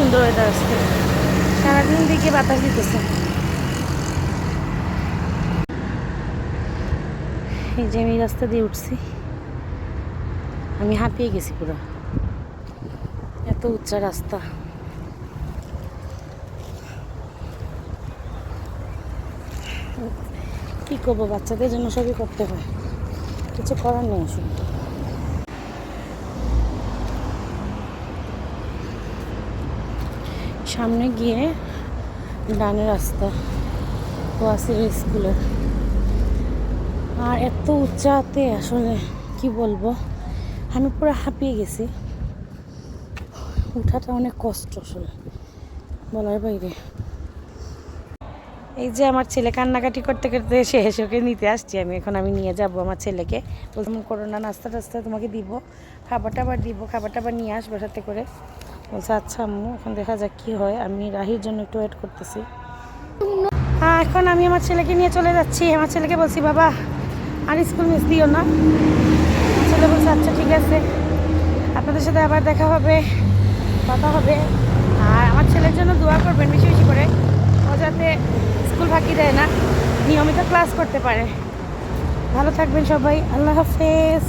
সুন্দর ওয়েদার আজকে সারাদিন দিকে বাতাস দিতেছে। এই যে আমি রাস্তা দিয়ে উঠছি। আমি হাঁপিয়ে গেছি পুরো। এত উচ্চা রাস্তা। কি করব? বাচ্চাদের জন্য সবই করতে হয়। কিছু করার নেই আসলে। সামনে গিয়ে ডানে রাস্তা ওয়াসির স্কুলের। আর এত উচ্চাতে আসলে কি বলব? আমি পুরো হাঁপিয়ে গেছি। উঠাটা অনেক কষ্ট আসলে, বলার বাইরে। এই যে আমার ছেলে কান্নাকাটি করতে করতে শেষ ওকে নিতে আসছি আমি, এখন আমি নিয়ে যাব আমার ছেলেকে। বলতাম করোনা নাস্তা টাস্তা তোমাকে দিব, খাবার টাবার দিব, খাবার টাবার নিয়ে আসব সাথে করে। বলছে আচ্ছা আম্মু, এখন দেখা যাক কী হয়। আমি রাহির জন্য একটু ওয়েট করতেছি। হ্যাঁ এখন আমি আমার ছেলেকে নিয়ে চলে যাচ্ছি। আমার ছেলেকে বলছি, বাবা, আর স্কুল মিস দিও না। ছেলে বলছে আচ্ছা ঠিক আছে। আপনাদের সাথে আবার দেখা হবে, কথা হবে। আর আমার ছেলের জন্য দোয়া করবেন বেশি বেশি করে। ও যাতে স্কুল ফাঁকি দেয় না, নিয়মিত ক্লাস করতে পারে। ভালো থাকবেন সবাই। আল্লাহ হাফেজ।